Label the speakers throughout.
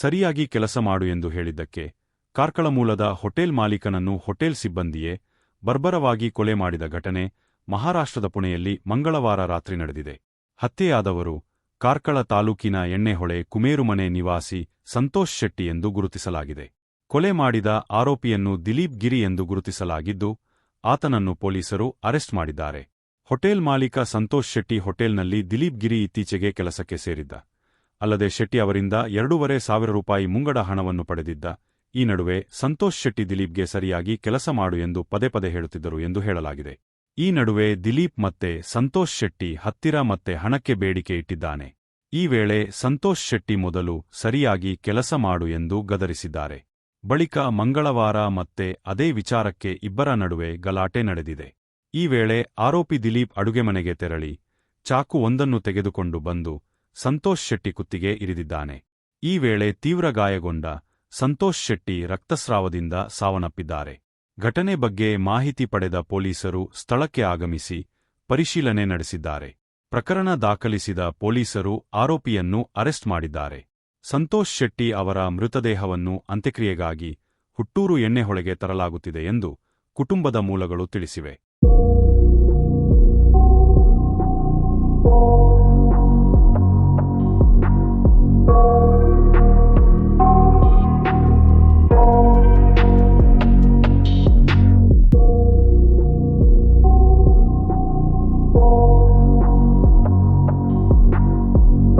Speaker 1: ಸರಿಯಾಗಿ ಕೆಲಸ ಮಾಡು ಎಂದು ಹೇಳಿದ್ದಕ್ಕೆ ಕಾರ್ಕಳ ಮೂಲದ ಹೋಟೆಲ್ ಮಾಲೀಕನನ್ನು ಹೋಟೆಲ್ ಸಿಬ್ಬಂದಿಯೇ ಬರ್ಬರವಾಗಿ ಕೊಲೆ ಮಾಡಿದ ಘಟನೆ ಮಹಾರಾಷ್ಟ್ರದ ಪುಣೆಯಲ್ಲಿ ಮಂಗಳವಾರ ರಾತ್ರಿ ನಡೆದಿದೆ. ಹತ್ಯೆಯಾದವರು ಕಾರ್ಕಳ ತಾಲೂಕಿನ ಎಣ್ಣೆಹೊಳೆ ಕುಮೇರುಮನೆ ನಿವಾಸಿ ಸಂತೋಷ್ ಶೆಟ್ಟಿ ಎಂದು ಗುರುತಿಸಲಾಗಿದೆ. ಕೊಲೆ ಮಾಡಿದ ಆರೋಪಿಯನ್ನು ದಿಲೀಪ್ ಗಿರಿ ಎಂದು ಗುರುತಿಸಲಾಗಿದ್ದು, ಆತನನ್ನು ಪೊಲೀಸರು ಅರೆಸ್ಟ್ ಮಾಡಿದ್ದಾರೆ. ಹೋಟೆಲ್ ಮಾಲೀಕ ಸಂತೋಷ್ ಶೆಟ್ಟಿ ಹೋಟೆಲ್ನಲ್ಲಿ ದಿಲೀಪ್ ಗಿರಿ ಇತ್ತೀಚೆಗೆ ಕೆಲಸಕ್ಕೆ ಸೇರಿದ್ದ. ಅಲ್ಲದೆ ಶೆಟ್ಟಿ ಅವರಿಂದ ಎರಡೂವರೆ ಸಾವಿರ ರೂಪಾಯಿ ಮುಂಗಡ ಹಣವನ್ನು ಪಡೆದಿದ್ದ. ಈ ನಡುವೆ ಸಂತೋಷ್ ಶೆಟ್ಟಿ ದಿಲೀಪ್ಗೆ ಸರಿಯಾಗಿ ಕೆಲಸ ಮಾಡು ಎಂದು ಪದೇ ಪದೇ ಹೇಳುತ್ತಿದ್ದರು ಎಂದು ಹೇಳಲಾಗಿದೆ. ಈ ನಡುವೆ ದಿಲೀಪ್ ಮತ್ತೆ ಸಂತೋಷ್ ಶೆಟ್ಟಿ ಹತ್ತಿರ ಮತ್ತೆ ಹಣಕ್ಕೆ ಬೇಡಿಕೆ ಇಟ್ಟಿದ್ದಾನೆ. ಈ ವೇಳೆ ಸಂತೋಷ್ ಶೆಟ್ಟಿ ಮೊದಲು ಸರಿಯಾಗಿ ಕೆಲಸ ಮಾಡು ಎಂದು ಗದರಿಸಿದ್ದಾರೆ. ಬಳಿಕ ಮಂಗಳವಾರ ಮತ್ತೆ ಅದೇ ವಿಚಾರಕ್ಕೆ ಇಬ್ಬರ ನಡುವೆ ಗಲಾಟೆ ನಡೆದಿದೆ. ಈ ವೇಳೆ ಆರೋಪಿ ದಿಲೀಪ್ ಅಡುಗೆ ಮನೆಗೆ ತೆರಳಿ, ಚಾಕು ಒಂದನ್ನು ತೆಗೆದುಕೊಂಡು ಬಂದು ಸಂತೋಷ್ ಶೆಟ್ಟಿ ಕುತ್ತಿಗೆ ಇರಿದಿದ್ದಾನೆ. ಈ ವೇಳೆ ತೀವ್ರ ಗಾಯಗೊಂಡ ಸಂತೋಷ್ ಶೆಟ್ಟಿ ರಕ್ತಸ್ರಾವದಿಂದ ಸಾವನ್ನಪ್ಪಿದ್ದಾರೆ. ಘಟನೆ ಬಗ್ಗೆ ಮಾಹಿತಿ ಪಡೆದ ಪೊಲೀಸರು ಸ್ಥಳಕ್ಕೆ ಆಗಮಿಸಿ ಪರಿಶೀಲನೆ ನಡೆಸಿದ್ದಾರೆ. ಪ್ರಕರಣ ದಾಖಲಿಸಿದ ಪೊಲೀಸರು ಆರೋಪಿಯನ್ನು ಅರೆಸ್ಟ್ ಮಾಡಿದ್ದಾರೆ. ಸಂತೋಷ್ ಶೆಟ್ಟಿ ಅವರ ಮೃತದೇಹವನ್ನು ಅಂತ್ಯಕ್ರಿಯೆಗಾಗಿ ಹುಟ್ಟೂರು ಎಣ್ಣೆಹೊಳೆಗೆ ತರಲಾಗುತ್ತಿದೆ ಎಂದು ಕುಟುಂಬದ ಮೂಲಗಳು ತಿಳಿಸಿವೆ.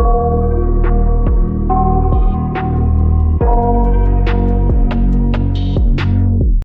Speaker 1: thank you